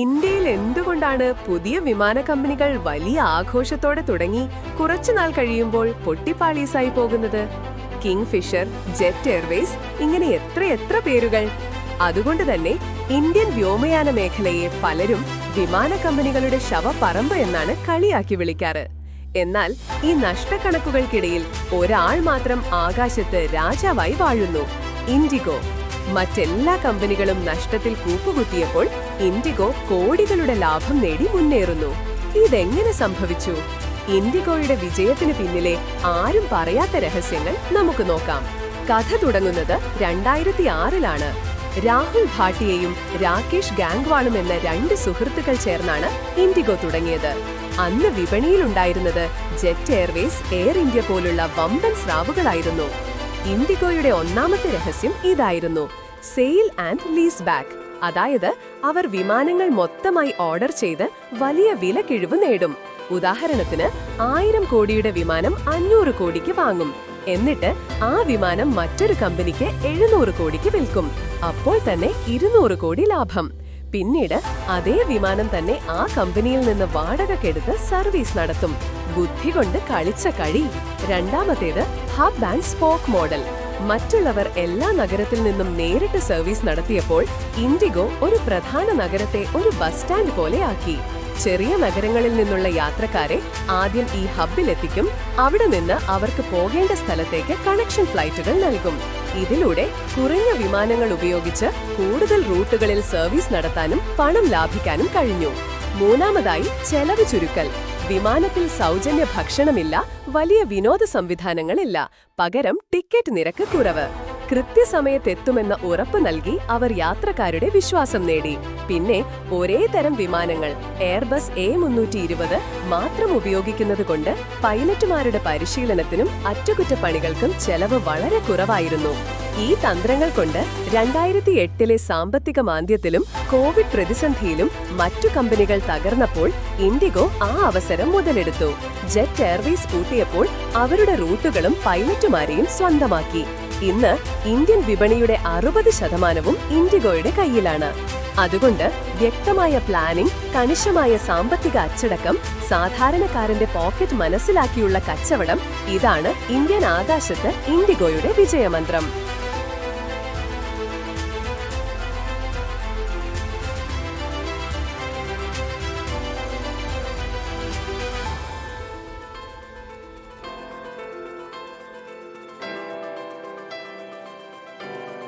ഇന്ത്യയിൽ എന്തുകൊണ്ടാണ് പുതിയ വിമാന കമ്പനികൾ വലിയ ആഘോഷത്തോടെ തുടങ്ങി കുറച്ചുനാൾ കഴിയുമ്പോൾ പൊട്ടിപ്പാളീസായി പോകുന്നത്? കിങ് ഫിഷർ ജെറ്റ് എയർവേസ് ഇങ്ങനെ എത്രയെത്ര പേരുകൾ. അതുകൊണ്ട് തന്നെ ഇന്ത്യൻ വ്യോമയാന മേഖലയെ പലരും വിമാന കമ്പനികളുടെ ശവപ്പറമ്പ് എന്നാണ് കളിയാക്കി വിളിക്കാറ്. എന്നാൽ ഈ നഷ്ടക്കണക്കുകൾക്കിടയിൽ ഒരാൾ മാത്രം ആകാശത്ത് രാജാവായി വാഴുന്നു. ഇൻഡിഗോ. മറ്റെല്ലാ കമ്പനികളും നഷ്ടത്തിൽ കൂപ്പുകുത്തിയപ്പോൾ ഇൻഡിഗോ കോടികളുടെ ലാഭം നേടി മുന്നേറുന്നു. ഇതെങ്ങനെ സംഭവിച്ചു? ഇൻഡിഗോയുടെ വിജയത്തിന് പിന്നിലെ ആരും പറയാത്ത രഹസ്യങ്ങൾ നമുക്ക് നോക്കാം. കഥ തുടങ്ങുന്നത് രണ്ടായിരത്തി ആറിലാണ് രാഹുൽ ഭാട്ടിയയും രാകേഷ് ഗാംഗ്വാളും എന്ന രണ്ട് സുഹൃത്തുക്കൾ ചേർന്നാണ് ഇൻഡിഗോ തുടങ്ങിയത്. അന്ന് വിപണിയിലുണ്ടായിരുന്നത് ജെറ്റ് എയർവേസ് എയർ ഇന്ത്യ പോലുള്ള വമ്പൻ സ്രാവുകളായിരുന്നു. ഇൻഡിഗോയുടെ ഒന്നാമത്തെ രഹസ്യം ഇതായിരുന്നു. Sale and lease back. അതായത് അവർ വിമാനങ്ങൾ മൊത്തമായി ഓർഡർ ചെയ്ത് വലിയ വില കിഴിവ് നേടും. ഉദാഹരണത്തിന് ആയിരം കോടിയുടെ വിമാനം അഞ്ഞൂറ് കോടിക്ക് വാങ്ങും. എന്നിട്ട് ആ വിമാനം മറ്റൊരു കമ്പനിക്ക് എഴുന്നൂറ് കോടിക്ക് വിൽക്കും. അപ്പോൾ തന്നെ ഇരുന്നൂറ് കോടി ലാഭം. പിന്നീട് അതേ വിമാനം തന്നെ ആ കമ്പനിയിൽ നിന്ന് വാടകക്കെടുത്ത് സർവീസ് നടത്തും. ബുദ്ധി കൊണ്ട് കളിച്ച കളി. രണ്ടാമത്തേത് ഹബ് ആൻഡ് സ്പോക്ക് മോഡൽ മറ്റുള്ളവർ എല്ലാ നഗരത്തിൽ നിന്നും നേരിട്ട് സർവീസ് നടത്തിയപ്പോൾ ഇൻഡിഗോ ഒരു പ്രധാന നഗരത്തെ ഒരു ബസ് സ്റ്റാൻഡ് പോലെ ആക്കി. ചെറിയ നഗരങ്ങളിൽ നിന്നുള്ള യാത്രക്കാരെ ആദ്യം ഈ ഹബിലെത്തിക്കും അവിടെ നിന്ന് അവർക്ക് പോകേണ്ട സ്ഥലത്തേക്ക് കണക്ഷൻ ഫ്ലൈറ്റുകൾ നൽകും. ഇതിലൂടെ കുറഞ്ഞ വിമാനങ്ങൾ ഉപയോഗിച്ച് കൂടുതൽ റൂട്ടുകളിൽ സർവീസ് നടത്താനും പണം ലാഭിക്കാനും കഴിഞ്ഞു. മൂന്നാമതായി ചെലവ് ചുരുക്കൽ. വിമാനത്തിൽ സൗജന്യ ഭക്ഷണമില്ല വലിയ വിനോദ സംവിധാനങ്ങളില്ല. പകരം ടിക്കറ്റ് നിരക്ക് കുറവ്. കൃത്യസമയത്തെത്തുമെന്ന ഉറപ്പ് നൽകി അവർ യാത്രക്കാരുടെ വിശ്വാസം നേടി. പിന്നെ ഒരേ തരം വിമാനങ്ങൾ എയർബസ് എ മുന്നൂറ്റി ഇരുപത് മാത്രം ഉപയോഗിക്കുന്നത് കൊണ്ട് പൈലറ്റുമാരുടെ പരിശീലനത്തിനും അറ്റകുറ്റപ്പണികൾക്കും ചെലവ് വളരെ കുറവായിരുന്നു. ഈ തന്ത്രങ്ങൾ കൊണ്ട് രണ്ടായിരത്തി എട്ടിലെ സാമ്പത്തിക മാന്ദ്യത്തിലും കോവിഡ് പ്രതിസന്ധിയിലും മറ്റു കമ്പനികൾ തകർന്നപ്പോൾ ഇൻഡിഗോ ആ അവസരം മുതലെടുത്തു. ജെറ്റ് എയർവേസ് കൂട്ടിയപ്പോൾ അവരുടെ റൂട്ടുകളും പൈലറ്റുമാരെയും സ്വന്തമാക്കി. ഇന്ന് ഇന്ത്യൻ വിപണിയുടെ അറുപത് ശതമാനവും ഇൻഡിഗോയുടെ കയ്യിലാണ്. അതുകൊണ്ട് വ്യക്തമായ പ്ലാനിംഗ് കണിശമായ സാമ്പത്തിക അച്ചടക്കം സാധാരണക്കാരന്റെ പോക്കറ്റ് മനസ്സിലാക്കിയുള്ള കച്ചവടം ഇതാണ് ഇന്ത്യൻ ആകാശത്ത് ഇൻഡിഗോയുടെ വിജയമന്ത്രം.